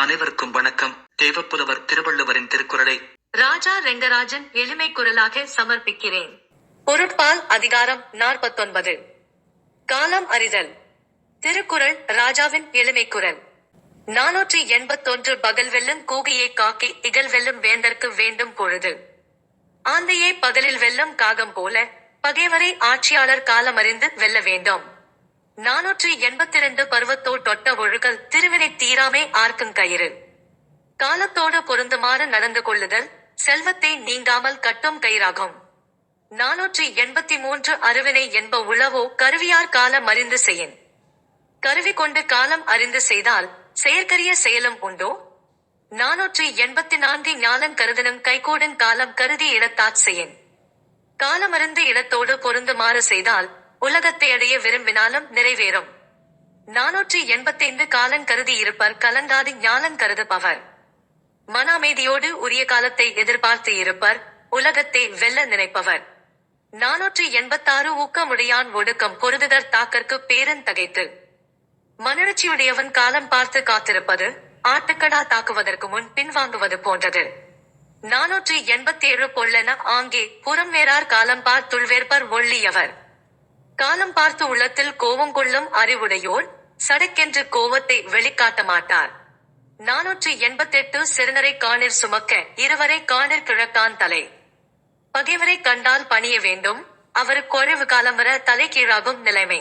அனைவருக்கும் வணக்கம். தேவப்புலவர் திருவள்ளுவரின் திருக்குறளை ராஜா ரெங்கராஜன் எளிமை குரலாக சமர்ப்பிக்கிறேன். பொருட்பால் அதிகாரம் நாற்பத்தொன்பது. காலம் அறிதல். திருக்குறள் ராஜாவின் எளிமை குரல். நானூற்றி எண்பத்தொன்று பகல் வெல்லும் கூகையை காக்கி இகல் வெல்லும் வேந்தற்கு வேண்டும் பொழுது. ஆந்தையை பகலில் வெல்லும் காகம் போல பகைவரை ஆட்சியாளர் காலமறிந்து வெல்ல வேண்டும். நானூற்றி எண்பத்தி இரண்டு பருவத்தோ திருவினை ஆர்க்கும் கயிறு. காலத்தோடு பொருந்துமாறு நடந்து கொள்ளுதல் செல்வத்தை நீங்காமல் கட்டும் கயிறாகும். நானூற்றி எண்பத்தி மூன்று அருவினை என்ப உளவோ கருவியார் காலம் அறிந்து செய்யின். கருவி கொண்டு காலம் அறிந்து செய்தால் செயற்கரிய செயலும் உண்டோ? நானூற்றி எண்பத்தி நான்கு ஞானம் கருதனும் கைகூடும் காலம் கருதி இடத்தாற் செய்யின். காலமறிந்து இடத்தோடு பொருந்துமாறு செய்தால் உலகத்தை அடைய விரும்பினாலும் நிறைவேறும். நானூற்றி எண்பத்தைந்து காலன் கருதி இருப்பர் கலங்காது ஞானம் கருதுபவர். மன அமைதியோடு உரிய காலத்தை எதிர்பார்த்து இருப்பர் உலகத்தை வெல்ல நினைப்பவர். நானூற்றி எண்பத்தாறு ஊக்கமுடையான் ஒடுக்கம் பொருதுதர் தாக்கற்கு பேரன் தகைத்து. மனெழுச்சியுடையவன் காலம் பார்த்து காத்திருப்பது ஆட்டுக்கடா தாக்குவதற்கு முன் பின்வாங்குவது போன்றது. நானூற்றி எண்பத்தேழு பொல்லென ஆங்கே புறம் வேறார் காலம் பார்த்துள்வேற்பர் ஒள்ளியவர். காலம் பார்த்து உள்ளத்தில் கோபம் கொள்ளும் அறிவுடையோர் சடக்கென்று கோவத்தை வெளிக்காட்ட மாட்டார். நானூற்றி எண்பத்தெட்டு சிறுநரை காணிர் சுமக்க இருவரை காணிர் கிழக்கான் தலை. பகைவரை கண்டால் பணிய வேண்டும். அவர் குறைவு காலம் வர தலை கீழாகும் நிலைமை.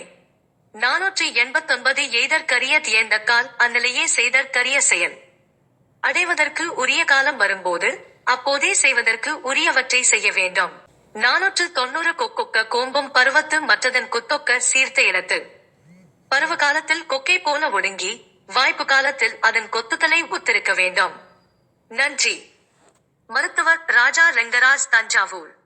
நானூற்றி எண்பத்தொன்பது எய்தற்கரிய தியந்தக்கால் அந்நிலையே செய்தற்கரிய செயல். அடைவதற்கு உரிய காலம் வரும்போது அப்போதே செய்வதற்கு உரியவற்றை செய்ய வேண்டும். நானூற்று தொண்ணூறு கொக்கொக்க கோம்பும் பருவத்து மற்றதன் குத்தொக்க சீர்த்த இடத்து பருவ காலத்தில் கொக்கை போல ஒடுங்கி வாய்ப்பு காலத்தில் அதன் கொத்துதலை ஒத்திருக்க வேண்டும். நன்றி. மருத்துவர் ராஜா ரெங்கராஜ் தஞ்சாவூர்.